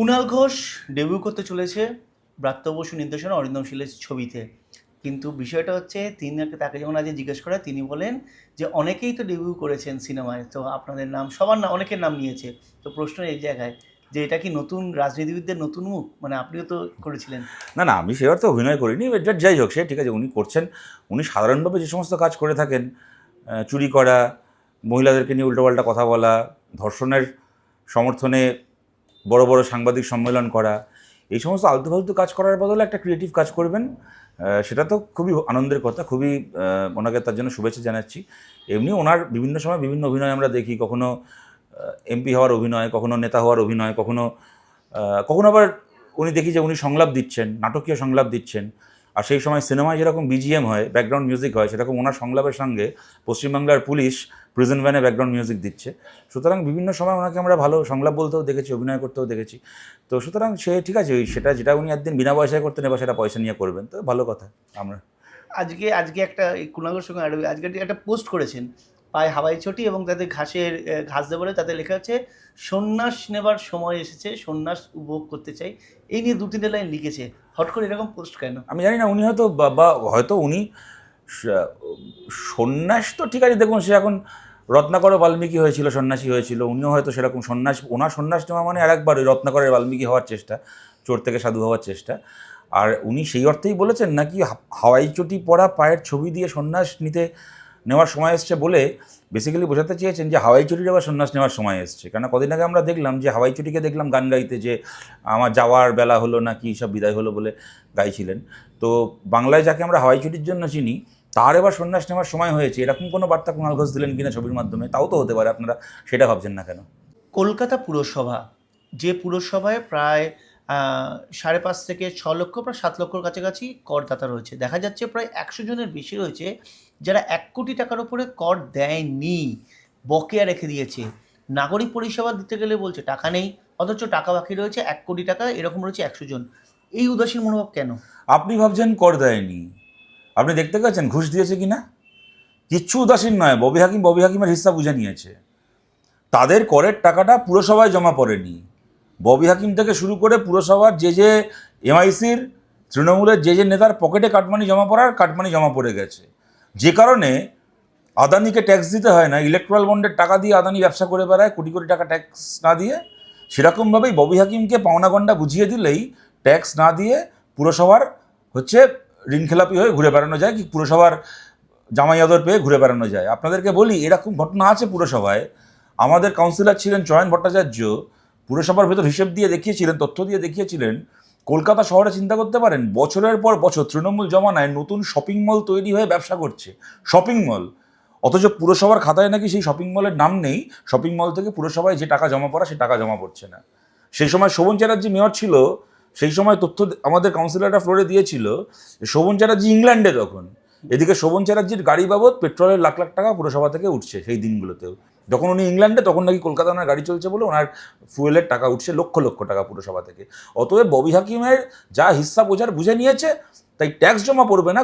Kunal Ghosh debut করতে চলেছে ব্রাত্য বসু নির্দেশনা অরিন্দম শীলের ছবিতে। কিন্তু বিষয়টা হচ্ছে, তিনি তাকে যখন আজ জিজ্ঞেস করে তিনি বলেন যে অনেকেই তো ডেবিউ করেছেন সিনেমায়, তো আপনাদের নাম, সবার না অনেকের নাম নিয়েছে। তো প্রশ্ন এই জায়গায় যে এটা কি নতুন রাজনীতিবিদদের নতুন মুখ? মানে আপনিও তো করেছিলেন। না না, আমি সে অর্থে অভিনয় করিনি যাই হোক, সে ঠিক আছে, উনি করছেন। উনি সাধারণভাবে যে সমস্ত কাজ করে থাকেন চুরি করা, মহিলাদেরকে নিয়ে উল্টোপাল্টা কথা বলা, ধর্ষণের সমর্থনে বড় বড় সাংবাদিক সম্মেলন করা, এই সমস্ত আলতু ফালতু কাজ করার বদলে একটা ক্রিয়েটিভ কাজ করবেন। সেটা তো খুবই আনন্দের কথা, খুবই ওনাকে তার জন্য শুভেচ্ছা জানাচ্ছি। এমনি ওনার বিভিন্ন সময় বিভিন্ন অভিনয় আমরা দেখি, কখনো এমপি হওয়ার অভিনয়, কখনো নেতা হওয়ার অভিনয়, কখনো কখনো আবার উনি দেখি যে উনি সংলাপ দিচ্ছেন, নাটকীয় সংলাপ দিচ্ছেন। আর সেই সময় সিনেমায় যেরকম বিজিএম হয় ব্যাকগ্রাউন্ড মিউজিক হয়, সেরকম ওনার সংলাপের সঙ্গে পশ্চিমবাংলার পুলিশ প্রিজন ভ্যানে ব্যাকগ্রাউন্ড মিউজিক দিচ্ছে। সুতরাং বিভিন্ন সময় ওনাকে আমরা ভালো সংলাপ বলতেও দেখেছি, অভিনয় করতেও দেখেছি। তো সুতরাং সে ঠিক আছে, ওই সেটা যেটা উনি একদিন বিনা পয়সায় করতেন, এবার সেটা পয়সা নিয়ে করবেন। তো ভালো কথা, আমরা আজকে আজকে একটা কুণাল সঙ্গে আজকে একটা পোস্ট করেছেন, পায়ে হাওয়াই চটি এবং তাতে ঘাসের ঘাস দেবো বলে তাতে লেখা আছে, সন্ন্যাস নেবার সময় এসেছে, সন্ন্যাস উপভোগ করতে চাই। এই নিয়ে দু তিনটে লাইন লিখেছে। হট করে এরকম পোস্ট কেন? আমি জানি না, উনি হয়তো বা- হয়তো উনি সন্ন্যাস তো ঠিক আছে, দেখুন সে এখন রত্নাকর বাল্মীকি হয়েছিল, সন্ন্যাসী হয়েছিল, উনিও হয়তো সেরকম সন্ন্যাস, ওনার সন্ন্যাস নেওয়া মানে আরেকবার ওই রত্নাকরের বাল্মীকি হওয়ার চেষ্টা, চোর থেকে সাধু হওয়ার চেষ্টা। আর উনি সেই অর্থেই বলেছেন নাকি হাওয়াই চটি পরা পায়ের ছবি দিয়ে সন্ন্যাস নিতে নেওয়ার সময় এসছে বলে বেসিক্যালি বোঝাতে চেয়েছেন যে হাওয়াই চটির আবার সন্ন্যাস নেওয়ার সময় এসছে। কেন কদিন আগে আমরা দেখলাম যে হাওয়াই চটিকে দেখলাম গান গাইতে যে আমার যাওয়ার বেলা হলো না কি সব বিদায় হলো বলে গাইছিলেন। তো বাংলায় যাকে আমরা হাওয়াই চটির জন্য চিনি, তার এবার সন্ন্যাস নেওয়ার সময় হয়েছে। এরকম কোনো বার্তা কুণাল ঘোষ দিলেন কিনা ছবির মাধ্যমে, তাও তো হতে পারে, আপনারা সেটা ভাবছেন না কেন? কলকাতা পুরসভা, যে পুরসভায় প্রায় সাড়ে পাঁচ থেকে ছ লক্ষ, প্রায় সাত লক্ষর কাছাকাছি করদাতা রয়েছে। দেখা যাচ্ছে প্রায় একশো জনের বেশি রয়েছে যারা এক কোটি টাকার উপরে কর দেয়নি, বকেয়া রেখে দিয়েছে। নাগরিক পরিষেবা দিতে গেলে বলছে, টাকা নেই, অথচ টাকা বাকি রয়েছে, এক কোটি টাকা, এরকম রয়েছে একশো জন। এই উদাসীন মনোভাব কেন? আপনি ভাবছেন কর দেয়নি। আপনি দেখতে পাচ্ছেন ঘুষ দিয়েছে কি না কিচ্ছু উদাসীন নয়, ববি হাকিম, ববি হাকিমের হিসাব বুঝে নিয়েছে। তাদের করের টাকাটা পুরসভায় জমা পড়েনি। ববি হাকিম থেকে শুরু করে পুরসভার যে যে এমআইসির তৃণমূলের যে যে নেতার পকেটে কাটমানি জমা পড়ার কাটমানি জমা পড়ে গেছে। যে কারণে আদানিকে ট্যাক্স দিতে হয় না ইলেকট্রাল বন্ডের টাকা দিয়ে আদানি ব্যবসা করে বেড়ায়, কোটি কোটি টাকা ট্যাক্স না দিয়ে, সেরকমভাবেই ববি হাকিমকে পাওনা গন্ডা বুঝিয়ে দিলেই ট্যাক্স না দিয়ে পুরসভার হচ্ছে ঋণখেলাপি হয়ে ঘুরে বেড়ানো যায় কি পুরসভার জামাই আদর পেয়ে ঘুরে বেড়ানো যায়। আপনাদেরকে বলি, এরকম ঘটনা আছে পুরসভায়। আমাদের কাউন্সিলর ছিলেন চয়ন ভট্টাচার্য পুরসভার ভেতর হিসেব দিয়ে দেখিয়েছিলেন, তথ্য দিয়ে দেখিয়েছিলেন, কলকাতা শহরে চিন্তা করতে পারেন, বছরের পর বছর তৃণমূল জমানায় নতুন শপিং মল তৈরি হয়ে ব্যবসা করছে। শপিং মল অথচ পুরসভার খাতায় নাকি সেই শপিং মলের নাম নেই। শপিং মল থেকে পুরসভায় যে টাকা জমা পড়া, সে টাকা জমা পড়ছে না। সেই সময় শোভন চ্যাটার্জি মেয়র ছিল, সেই সময় তথ্য আমাদের কাউন্সিলররা ফ্লোরে দিয়েছিল শোভন চ্যাটার্জি ইংল্যান্ডে তখন। এদিকে শোভন চ্যাটার্জির গাড়ি বাবদ পেট্রোলের লাখ লাখ টাকা পুরসভা থেকে উঠছে সেই দিনগুলোতেও। যখন উনি ইংল্যান্ডে, তখন নাকি কলকাতা ওনার গাড়ি চলছে বলে ওনার ফুয়েলের টাকা উঠছে লক্ষ লক্ষ টাকা পুরসভা থেকে। অতএব ববি হাকিমের যা হিস্সা বোঝার বুঝে নিয়েছে, তাই ট্যাক্স জমা পড়বে না,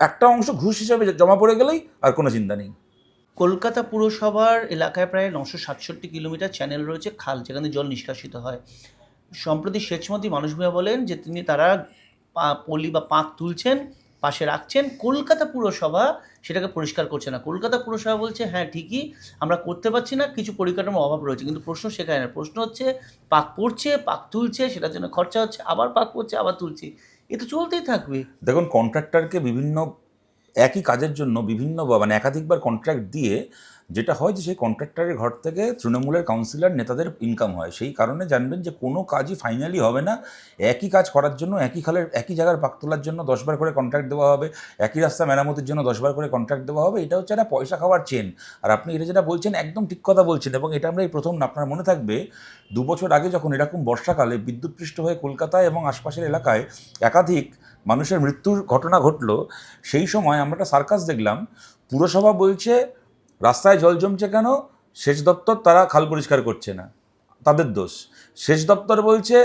একটা অংশ ঘুষ হিসাবে জমা পড়ে গেলেই আর কোনো চিন্তা নেই। কলকাতা পুরসভার এলাকায় প্রায় নশো সাতষট্টি কিলোমিটার চ্যানেল রয়েছে খাল, যেখানে জল নিষ্কাশিত হয়। সম্প্রতি সেচমন্ত্রী মানুষ ভূঁইয়া বলেন যে তিনি তারা পলি বা পাঁক তুলছেন পাশে রাখছেন, কলকাতা পুরসভা সেটাকে পরিষ্কার করছে না। কলকাতা পুরসভা বলছে হ্যাঁ ঠিকই, আমরা করতে পারছি না, কিছু পরিকাঠামোর অভাব রয়েছে। কিন্তু প্রশ্ন সেখানে না। প্রশ্ন হচ্ছে, পাক পড়ছে, পাক তুলছে, সেটার জন্য খরচা হচ্ছে, আবার পাক পড়ছে, আবার তুলছে। এ তো চলতেই থাকবে। দেখুন কন্ট্রাক্টরকে বিভিন্ন একই কাজের জন্য বিভিন্ন মানে একাধিকবার কন্ট্রাক্ট দিয়ে যেটা হয় যে সেই কন্ট্রাক্টরের ঘর থেকে তৃণমূলের কাউন্সিলর নেতাদের ইনকাম হয়। সেই কারণে জানবেন যে কোনো কাজই ফাইনালি হবে না। একই কাজ করার জন্য একই খালের, একই জায়গার পাক তোলার জন্য দশবার করে কন্ট্রাক্ট দেওয়া হবে। একই রাস্তা মেরামতির জন্য দশবার করে কন্ট্রাক্ট দেওয়া হবে। এটা হচ্ছে একটা পয়সা খাওয়ার চেন আর আপনি এটা যেটা বলছেন একদম ঠিক কথা বলছেন এবং এটা আমরা এই প্রথম আপনার মনে থাকবে, দু বছর আগে যখন এরকম বর্ষাকালে বিদ্যুৎপৃষ্ট হয়ে কলকাতায় এবং আশপাশের এলাকায় একাধিক মানুষের মৃত্যুর ঘটনা ঘটলো, সেই সময় আমরা একটা সার্কাস দেখলাম। পুরসভা বলছে, রাস্তায় জল জমছে কেন? সেচ দপ্তর তারা খাল পরিষ্কার করছে না। তাদের দোষ। সেচ দপ্তর বলছে,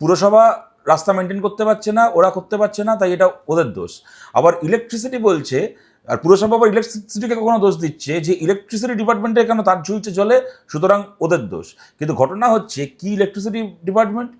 পুরসভা রাস্তা মেনটেন করতে পারছে না, ওরা করতে পারছে না, তাই এটা ওদের দোষ। আবার ইলেকট্রিসিটি বলছে, আর পুরসভা আবার ইলেকট্রিসিটিকে কখনো দোষ দিচ্ছে যে ইলেকট্রিসিটি ডিপার্টমেন্টে কেন তার ঝুলছে চলে সুতরাং ওদের দোষ। কিন্তু ঘটনা হচ্ছে, কি ইলেকট্রিসিটি ডিপার্টমেন্ট?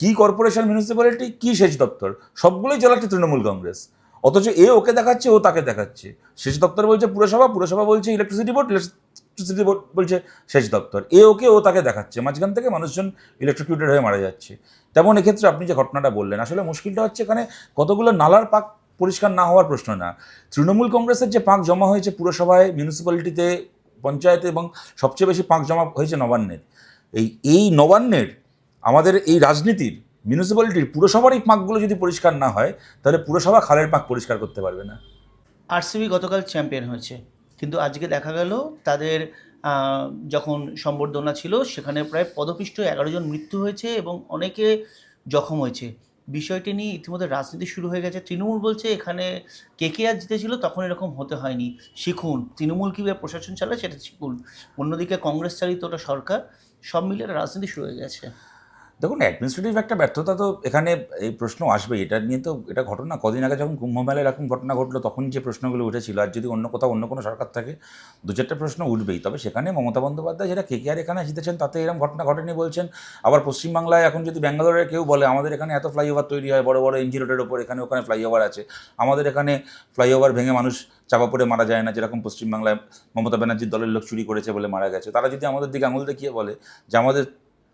কি কর্পোরেশন মিউনিসিপ্যালিটি কি সেচ দপ্তর? সবগুলোই চালাচ্ছে তৃণমূল কংগ্রেস। অথচ এ ওকে দেখাচ্ছে, ও তাকে দেখাচ্ছে। সেচ দপ্তর বলছে পুরসভা পুরসভা বলছে ইলেকট্রিসিটি বোর্ড ইলেকট্রিসিটি বোর্ড বলছে সেচ দপ্তর। এ ওকে ও তাকে দেখাচ্ছে। মাঝখান থেকে মানুষজন ইলেকট্রিকিউটেড হয়ে মারা যাচ্ছে। তেমন এক্ষেত্রে আপনি যে ঘটনাটা বললেন, আসলে মুশকিলটা হচ্ছে এখানে কতগুলো নালার পাক পরিষ্কার না হওয়ার প্রশ্ন না। তৃণমূল কংগ্রেসের যে পাক জমা হয়েছে পুরসভায় মিউনিসিপ্যালিটিতে পঞ্চায়েতে এবং সবচেয়ে বেশি পাক জমা হয়েছে নবান্নের। এই এই নবান্নের আমাদের এই রাজনীতির মিউনিসিপ্যালিটির পুরসভার এই পাকগুলো যদি পরিষ্কার না হয়, তাহলে পুরসভা খালের পাক পরিষ্কার করতে পারবে না। আরসিবি গতকাল চ্যাম্পিয়ন হয়েছে। কিন্তু আজকে দেখা গেল তাদের যখন সম্বর্ধনা ছিল, সেখানে প্রায় পদপিষ্ট এগারো জন মৃত্যু হয়েছে এবং অনেকে জখম হয়েছে। বিষয়টি নিয়ে ইতিমধ্যে রাজনীতি শুরু হয়ে গেছে। তৃণমূল বলছে এখানে কে কে আর জিতেছিল তখন এরকম হতে হয়নি। শিখুন, তৃণমূল কীভাবে প্রশাসন চালায় সেটা শিখুন। অন্যদিকে কংগ্রেস চালিত ওটা সরকার, সব মিলে একটা রাজনীতি শুরু হয়ে গেছে। দেখুন অ্যাডমিনিস্ট্রেটিভ একটা ব্যর্থতা তো এখানে এই প্রশ্ন আসবেই। এটা নিয়ে তো এটা ঘটনা কদিন আগে যখন কুম্ভমেলায় এরকম ঘটনা ঘটলো, তখন যে প্রশ্নগুলো উঠেছিল, আর যদি অন্য কোথাও অন্য কোনো সরকার থাকে, দু চারটে প্রশ্ন উঠবেই। তবে সেখানে মমতা বন্দ্যোপাধ্যায় যেটা কে কে আর এখানে জিতেছেন, তাতে এরকম ঘটনা ঘটেনি বলছেন। আবার পশ্চিমবাংলায় এখন যদি ব্যাঙ্গালোরের কেউ বলে, আমাদের এখানে এত ফ্লাইওভার তৈরি হয়, বড় বড় এনজি রোডের ওপর এখানে ওখানে ফ্লাইওভার আছে। আমাদের এখানে ফ্লাইওভার ভেঙে মানুষ চাপা পড়ে মারা যায় না, যেরকম পশ্চিমবাংলায় মমতা ব্যানার্জির দলের লোক চুরি করেছে বলে মারা গেছে। তারা যদি আমাদের দিকে আঙুল দেখিয়ে বলে যে আমাদের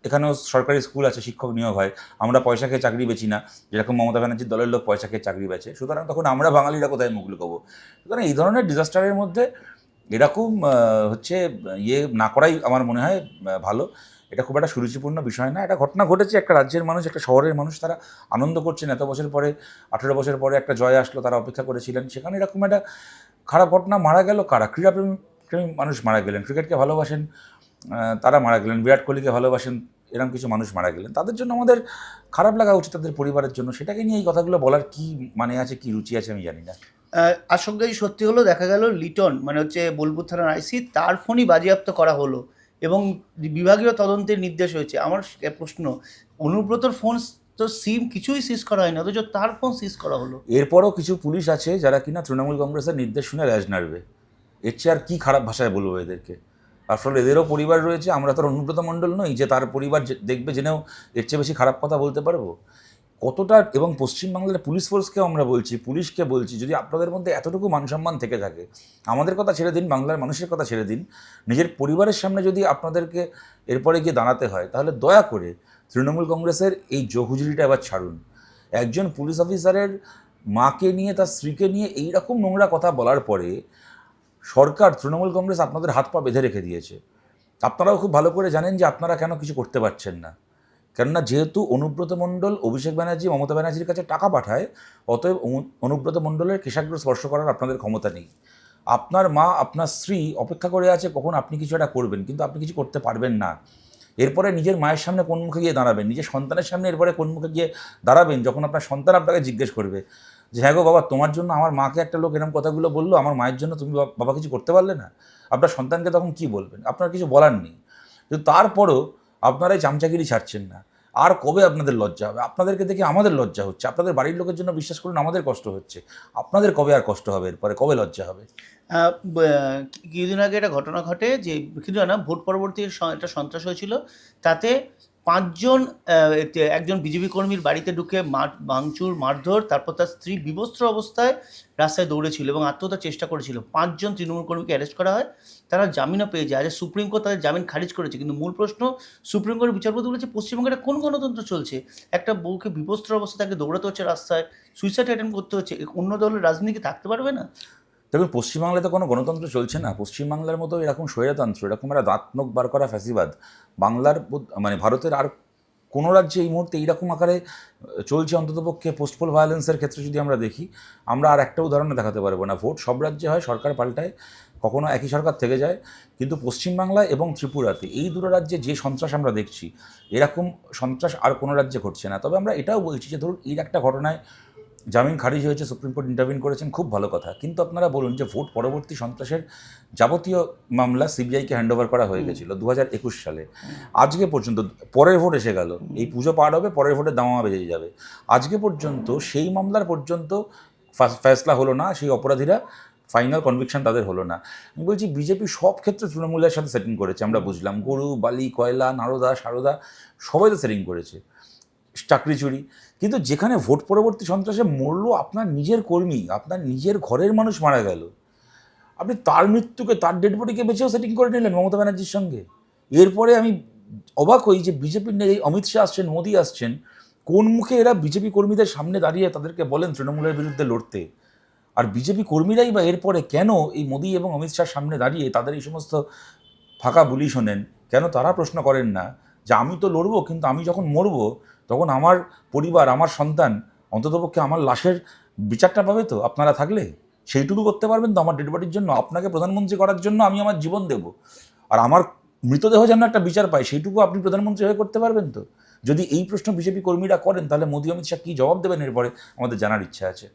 এখানেও সরকারি স্কুল আছে, শিক্ষক নিয়োগ হয়। আমরা পয়সা খেয়ে চাকরি বেছি না। যেরকম মমতা ব্যানার্জির দলের লোক পয়সা খেয়ে চাকরি বেচে, সুতরাং তখন আমরা বাঙালিরা কোথায় মুখ লুকাবো? সুতরাং এই ধরনের ডিজাস্টারের মধ্যে এরকম হচ্ছে ইয়ে না করাই আমার মনে হয় ভালো। এটা খুব একটা সুরুচিপূর্ণ বিষয় না। এটা ঘটনা ঘটেছে একটা রাজ্যের মানুষ, একটা শহরের মানুষ, তারা আনন্দ করছেন। এত বছর পরে, আঠেরো বছর পরে একটা জয় আসলো, তারা অপেক্ষা করেছিলেন। সেখানে এরকম একটা খারাপ ঘটনা মারা গেল। কারা? ক্রীড়াপ্রেমী, প্রেমী মানুষ মারা গেলেন। ক্রিকেটকে ভালোবাসেন। তারা মারা গেলেন। বিরাট কোহলিকে ভালোবাসেন এরকম কিছু মানুষ মারা গেলেন। তাদের জন্য আমাদের খারাপ লাগা উচিত তাদের পরিবারের জন্য। সেটাকে নিয়ে এই কথাগুলো বলার কি মানে আছে কি রুচি আছে আমি জানি না। আশঙ্কাই সত্যি হলো দেখা গেল লিটন মানে হচ্ছে বোলপুর থানার আইসি তার ফোনই বাজেয়াপ্ত করা হলো এবং বিভাগীয় তদন্তের নির্দেশ হয়েছে। আমার প্রশ্ন অনুব্রতর ফোন তো সিম কিছুই সিজ করা হয়নি অথচ তার ফোন সিজ করা হলো। এরপরও কিছু পুলিশ আছে যারা কিনা তৃণমূল কংগ্রেসের নির্দেশ শুনে র্যাজ নাড়বে। এর চেয়ে আর কী খারাপ ভাষায় বলব এদেরকে? আসলে এদেরও পরিবার রয়েছে, আমরা তো আর অনুব্রত মণ্ডল নই যে তার পরিবার দেখবে জেনেও এর চেয়ে বেশি খারাপ কথা বলতে পারব। কতটা এবং পশ্চিমবাংলার পুলিশ ফোর্সকেও আমরা বলছি, পুলিশকে বলছি, যদি আপনাদের মধ্যে এতটুকু মানসম্মান থেকে থাকে, আমাদের কথা ছেড়ে দিন, বাংলার মানুষের কথা ছেড়ে দিন, নিজের পরিবারের সামনে যদি আপনাদেরকে এরপরে গিয়ে দাঁড়াতে হয়, তাহলে দয়া করে তৃণমূল কংগ্রেসের এই জহুজুরিটা এবার ছাড়ুন। একজন পুলিশ অফিসারের মাকে নিয়ে, তার স্ত্রীকে নিয়ে এই রকম নোংরা কথা বলার পরে সরকার, তৃণমূল কংগ্রেস আপনাদের হাত পা বেঁধে রেখে দিয়েছে। আপনারাও খুব ভালো করে জানেন যে আপনারা কেন কিছু করতে পারছেন না। কেননা যেহেতু অনুব্রত মণ্ডল, অভিষেক ব্যানার্জি, মমতা ব্যানার্জির কাছে টাকা পাঠায়, অতএব অনু- অনুব্রত মণ্ডলের কেশাগ্র স্পর্শ করার আপনাদের ক্ষমতা নেই। আপনার মা, আপনার স্ত্রী অপেক্ষা করে আছে কখন আপনি কিছু একটা করবেন, কিন্তু আপনি কিছু করতে পারবেন না। এরপরে নিজের মায়ের সামনে কোন মুখে গিয়ে দাঁড়াবেন, নিজের সন্তানের সামনে এরপরে কোন মুখে গিয়ে দাঁড়াবেন, যখন আপনার সন্তান আপনাকে জিজ্ঞেস করবে। যে হ্যাঁ গো বাবা, তোমার জন্য আমার মাকে একটা লোক এরকম কথাগুলো বলল, আমার মায়ের জন্য তুমি বাবা কিছু করতে পারলে না? আপনার সন্তানকে তখন কি বলবেন? আপনার কিছু বলার নেই। কিন্তু তারপরও আপনারা এই চামচাগিরি ছাড়ছেন না। আর কবে আপনাদের লজ্জা হবে? আপনাদেরকে দেখে আমাদের লজ্জা হচ্ছে। আপনাদের বাড়ির লোকের জন্য বিশ্বাস করুন, আমাদের কষ্ট হচ্ছে। আপনাদের কবে আর কষ্ট হবে এরপরে? কবে লজ্জা হবে? কিছুদিন আগে একটা ঘটনা ঘটে যে কিছু না, ভোট পরবর্তী একটা সন্ত্রাস হয়েছিল। তাতে পাঁচজন একজন বিজেপি কর্মীর বাড়িতে ঢুকে মার, ভাঙচুর, মারধর, তারপর তার স্ত্রী বিবস্ত্র অবস্থায় রাস্তায় দৌড়েছিল এবং আত্মহত্যার চেষ্টা করেছিল। পাঁচজন তৃণমূল কর্মীকে অ্যারেস্ট করা হয়। তারা জামিনও পেয়ে যায়। আজ সুপ্রিম কোর্ট তাদের জামিন খারিজ করেছে। কিন্তু মূল প্রশ্ন, সুপ্রিম কোর্টের বিচারপতি বলেছে, পশ্চিমবঙ্গে কোন গণতন্ত্র চলছে? একটা বউকে বিবস্ত্র অবস্থা তাকে দৌড়াতে হচ্ছে রাস্তায় সুইসাইড অ্যাটেম্প করতে হচ্ছে। অন্য দলের রাজনীতি থাকতে পারবে না? দেখুন, পশ্চিমবাংলায় তো কোনো গণতন্ত্র চলছে না। পশ্চিমবাংলার মতো এরকম স্বৈরতন্ত্র, এরকম একটা দাঁত নখ বার করা ফ্যাসিবাদ, বাংলার মানে ভারতের আর কোনো রাজ্যে এই মুহূর্তে এইরকম আকারে চলছে অন্ততপক্ষে পোস্টপোল ভায়োলেন্সের ক্ষেত্রে যদি আমরা দেখি, আমরা আর একটা উদাহরণ দেখাতে পারব না। ভোট সব রাজ্যে হয়, সরকার পাল্টায়, কখনো একই সরকার থেকে যায়। কিন্তু পশ্চিমবাংলায় এবং ত্রিপুরাতে এই দুটো রাজ্যে যে সন্ত্রাস আমরা দেখছি, এরকম সন্ত্রাস আর কোনো রাজ্যে ঘটছে না। তবে আমরা এটাও বলছি যে, ধরুন এর একটা ঘটনায় জামিন খারিজ হয়েছে সুপ্রিম কোর্ট ইন্টারভিন করেছেন খুব ভালো কথা। কিন্তু আপনারা বলুন যে ভোট পরবর্তী সন্ত্রাসের যাবতীয় মামলা সিবিআইকে হ্যান্ড ওভার করা হয়ে গেছিল দু হাজার একুশ সালে। আজকে পর্যন্ত পরের ভোট এসে গেল। এই পুজো পার হবে পরের ভোটে দামামা বেজে যাবে। আজকে পর্যন্ত সেই মামলার পর্যন্ত ফয়সলা হলো না সেই অপরাধীরা ফাইনাল কনভিকশন তাদের হলো না। আমি বলছি বিজেপি সব ক্ষেত্রে তৃণমূলের সাথে সেটিং করেছে আমরা বুঝলাম। গরু বালি কয়লা নারদা সারদা সবাই তো সেটিং করেছে। চাকরি চুরি কিন্তু যেখানে ভোট পরবর্তী সন্ত্রাসে মরলো আপনার নিজের কর্মী, আপনার নিজের ঘরের মানুষ মারা গেল। আপনি তার মৃত্যুকে, তার ডেড বডিকে বেঁচেও সেটিং করে নিলেন মমতা ব্যানার্জির সঙ্গে। এরপরে আমি অবাক হই যে বিজেপির এই অমিত শাহ আসছেন, মোদি আসছেন, কোন মুখে এরা বিজেপি কর্মীদের সামনে দাঁড়িয়ে তাদেরকে বলেন তৃণমূলের বিরুদ্ধে লড়তে? আর বিজেপি কর্মীরাই বা এরপরে কেন এই মোদি এবং অমিত শাহর সামনে দাঁড়িয়ে তাদের এই সমস্ত ফাঁকা বুলি শোনেন? কেন তারা প্রশ্ন করেন না? যে আমি তো লড়বো, কিন্তু আমি যখন মরবো, তখন আমার পরিবার, আমার সন্তান অন্ততপক্ষে আমার লাশের বিচারটা পাবে তো? আপনারা থাকলে? সেইটুকু করতে পারবেন তো আমার ডেড বডির জন্য? আপনাকে প্রধানমন্ত্রী করার জন্য আমি আমার জীবন দেব। আর আমার মৃতদেহ যেন একটা বিচার পায়, সেইটুকু আপনি প্রধানমন্ত্রী হয়ে করতে পারবেন তো? যদি এই প্রশ্ন বিজেপি কর্মীরা করেন, তাহলে মোদী, অমিত শাহ কী জবাব দেবেন? এরপরে আমাদের জানার ইচ্ছা আছে।